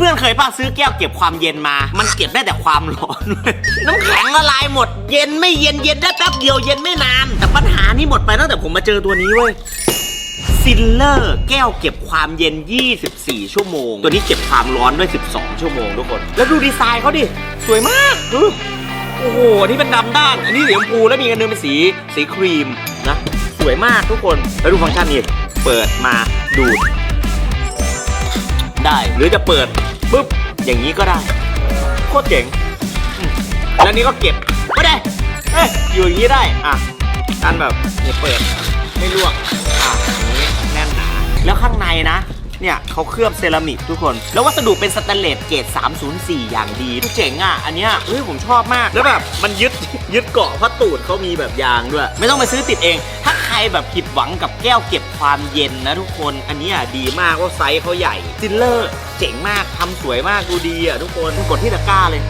เพื่อนๆเคยป่ะซื้อแก้วเก็บความเย็นมา มันเก็บได้แต่ความร้อน น้ำแข็งละลายหมด เย็นไม่เย็นเย็นได้แป๊บเดียวเย็นไม่นาน แต่ปัญหานี้หมดไปตั้งแต่ผมมาเจอตัวนี้เว้ยซิลเลอร์แก้วเก็บความเย็น 24 ชั่วโมง ตัวนี้เก็บความร้อนด้วย 12 ชั่วโมงทุกคน แล้วดูดีไซน์เขาดิ สวยมากดูโอ้โหนนี้เป็นดำด้าน อันนี้สีชมพูแล้วมีกันนึงเป็นสีสีครีมนะ สวยมากทุกคน แล้วดูฟังก์ชันนี่เปิดมาดูด ได้ หรือจะเปิด ปุ๊บ อย่างนี้ก็ได้ โคตรเจ๋งแล้วนี้ก็เก็บไม่ได้เอ้ยอยู่อย่างนี้ได้ อะการแบบเนี่ยเปิด ไม่ลวก อะอย่างนี้แน่นหนา แล้วข้างในนะ เนี่ยเขาเคลือบเซรามิกทุกคน แล้ววัสดุเป็นสแตนเลสเกรด304 อย่างดีเจ๋งอะ อันเนี้ยเฮ้ยผมชอบมาก แล้วแบบมันยึดยึดเกาะเพราะตูดเขามีแบบยางด้วย ไม่ต้องไปซื้อติดเอง ถ้าใครแบบผิดหวังกับแก้วเก็บความเย็นนะทุกคน อันเนี้ยดีมากว่าไซส์เขาใหญ่ซิลเลอร์เจ๋งมากทำสวยมากดูดีอะทุกคนกดที่ตะกร้าเลย